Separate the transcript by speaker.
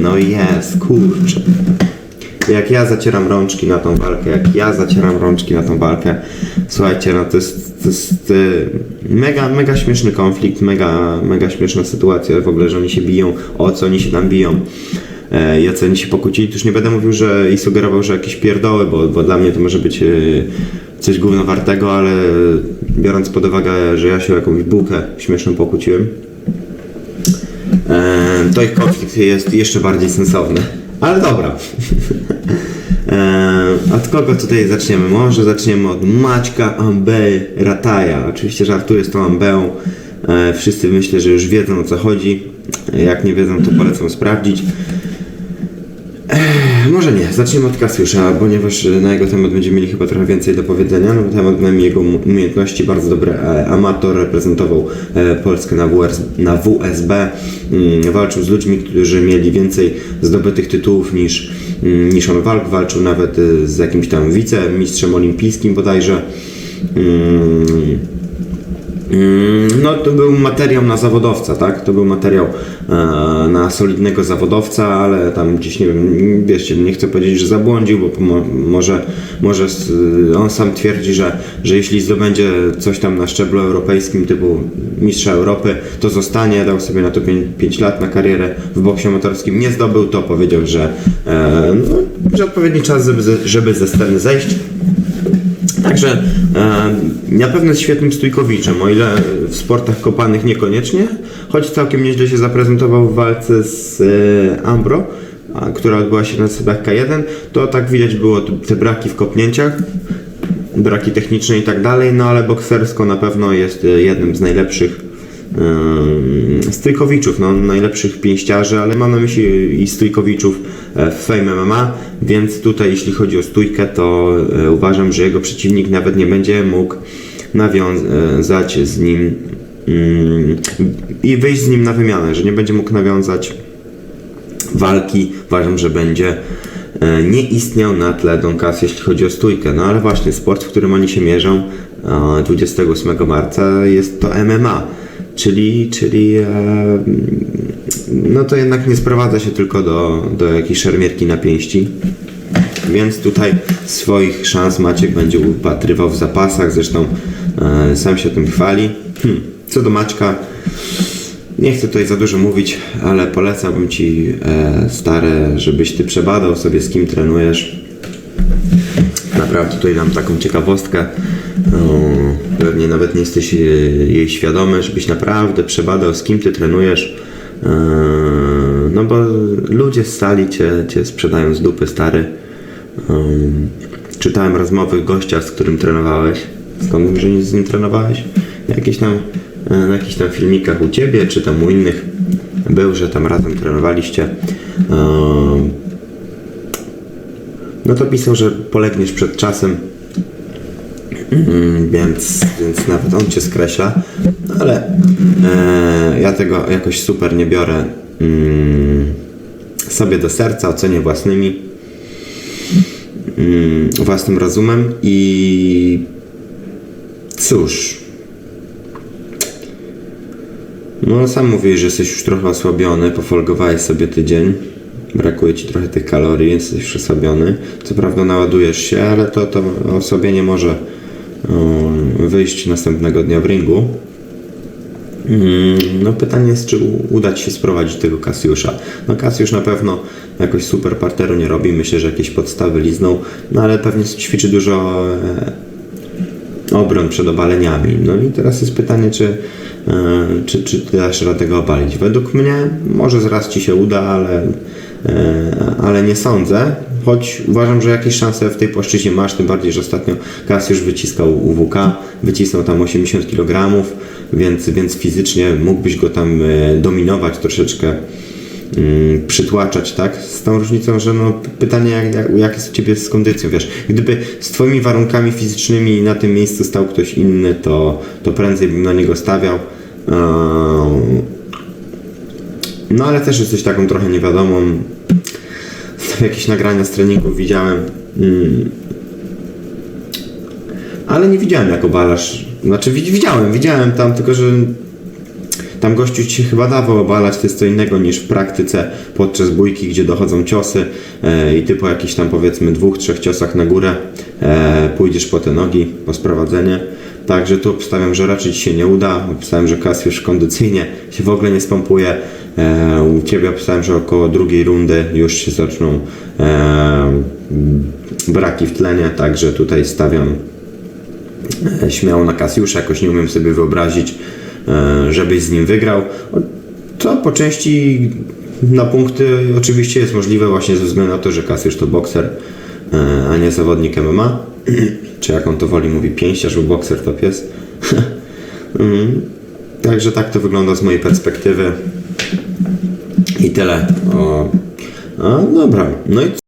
Speaker 1: No jest, kurczę. Jak ja zacieram rączki na tą walkę, jak ja zacieram rączki na tą walkę, słuchajcie, no to jest, to jest y, mega, mega śmieszny konflikt, mega, mega śmieszna sytuacja w ogóle, że oni się biją, o co oni się tam biją. E, jacy oni się pokłócili, już nie będę mówił, że i sugerował, że jakieś pierdoły, bo, bo dla mnie to może być y, coś głównowartego, ale biorąc pod uwagę, że ja się o jakąś bułkę śmieszną pokłóciłem, e, to ich konflikt jest jeszcze bardziej sensowny. Ale dobra. E, od kogo tutaj zaczniemy? Może zaczniemy od Maćka Ambe Rataja. Oczywiście żartuję z tą Ambeą. E, wszyscy myślę, że już wiedzą o co chodzi. Jak nie wiedzą, to polecam sprawdzić. Może nie, zaczniemy od Kasiusza, ponieważ na jego temat będziemy mieli chyba trochę więcej do powiedzenia. Na temat jego umiejętności, bardzo dobry e, amator, reprezentował e, Polskę na, WRS, na WSB, mm, walczył z ludźmi, którzy mieli więcej zdobytych tytułów niż, mm, niż on walk, walczył nawet e, z jakimś tam wicemistrzem olimpijskim bodajże. Mm, Mm, No to był materiał na zawodowca, tak? To był materiał e, na solidnego zawodowca, ale tam gdzieś nie wiem, wiecie, nie chcę powiedzieć, że zabłądził, bo mo, może, może on sam twierdzi, że, że jeśli zdobędzie coś tam na szczeblu europejskim typu mistrza Europy, to zostanie, dał sobie na to 5 lat na karierę w boksie amatorskim. Nie zdobył, to powiedział, że, e, no, że odpowiedni czas, żeby, ze- żeby ze sceny zejść. Także e, na pewno jest świetnym stójkowiczem, o ile w sportach kopanych niekoniecznie, choć całkiem nieźle się zaprezentował w walce z e, Ambro, która odbyła się na zasadach K1, to tak widać było te braki w kopnięciach, braki techniczne i tak dalej, no ale boksersko na pewno jest e, jednym z najlepszych stójkowiczów, no, najlepszych pięściarzy, ale mam na myśli i stójkowiczów e, w Fame MMA, więc tutaj jeśli chodzi o stójkę, to e, uważam, że jego przeciwnik nawet nie będzie mógł nawiązać z nim mm, i wyjść z nim na wymianę, że nie będzie mógł nawiązać walki. Uważam, że będzie e, nie istniał na tle Donkas, jeśli chodzi o stójkę. No ale właśnie sport, w którym oni się mierzą e, 28 marca jest to MMA. Czyli, czyli e, no to jednak nie sprowadza się tylko do, do jakiejś szermierki na pięści. Więc tutaj swoich szans Maciek będzie upatrywał w zapasach, zresztą e, sam się tym chwali. Hm. Co do Maćka, nie chcę tutaj za dużo mówić, ale polecałbym Ci e, stare, żebyś Ty przebadał sobie z kim trenujesz. Naprawdę tutaj dam taką ciekawostkę. O, pewnie nawet nie jesteś e, jej świadomy, żebyś naprawdę przebadał z kim Ty trenujesz. E, no bo ludzie z sali Cię, cię sprzedają z dupy stary. Um, czytałem rozmowy gościa, z którym trenowałeś. Skąd wiem, że nie z nim trenowałeś? Jakieś tam, e, na jakichś tam filmikach u ciebie, czy tam u innych był, że tam razem trenowaliście. No to pisał, że polegniesz przed czasem. Mm, więc, więc nawet on cię skreśla, ale e, ja tego jakoś super nie biorę mm, sobie do serca, ocenię własnymi mm, własnym rozumem i cóż. No sam mówisz, że jesteś już trochę osłabiony, pofolgowałeś sobie tydzień. Brakuje ci trochę tych kalorii, jesteś już osłabiony. Co prawda naładujesz się, ale to, to osłabienie może um, wyjść następnego dnia w ringu. Mm, No pytanie jest, czy uda Ci się sprowadzić tego Kasiusza. No Kasiusz na pewno jakoś super parteru nie robi, myślę, że jakieś podstawy liznął, no ale pewnie ćwiczy dużo e, obron przed obaleniami. No i teraz jest pytanie, czy, e, czy, czy dasz radę go obalić. Według mnie może zaraz Ci się uda, ale, ale nie sądzę. Choć uważam, że jakieś szanse w tej płaszczyźnie masz, tym bardziej, że ostatnio Kasiusz wyciskał UWK, wycisnął tam 80 kg, więc, więc fizycznie mógłbyś go tam e, dominować troszeczkę mm, przytłaczać, tak? Z tą różnicą, że no pytanie, jak, jak, jak jest u Ciebie z kondycją, wiesz? Gdyby z Twoimi warunkami fizycznymi na tym miejscu stał ktoś inny, to, to prędzej bym na niego stawiał. Eee, No ale też jesteś taką trochę niewiadomą. Jakieś nagrania z treningów widziałem. Mm. Ale nie widziałem jak obalasz. Znaczy wi- widziałem, widziałem tam, tylko że tam gościu ci chyba dawał obalać, to jest co innego niż w praktyce podczas bójki, gdzie dochodzą ciosy e, i ty po jakichś tam powiedzmy dwóch, trzech ciosach na górę e, pójdziesz po te nogi, po sprowadzenie. Także tu obstawiam, że raczej ci się nie uda. Obstawiam, że Kasiusz kondycyjnie się w ogóle nie spompuje. E, u ciebie obstawiam, że około drugiej rundy już się zaczną e, braki w tlenie, także tutaj stawiam e, śmiało na Kasiusza, jakoś nie umiem sobie wyobrazić, żebyś z nim wygrał. To po części na punkty oczywiście jest możliwe właśnie ze względu na to, że Kasiusz to bokser, e, a nie zawodnik MMA. Czy jak on to woli mówi, pięściarz, bo bokser to pies. Mm. Także tak to wygląda z mojej perspektywy. I tyle. O, dobra. No i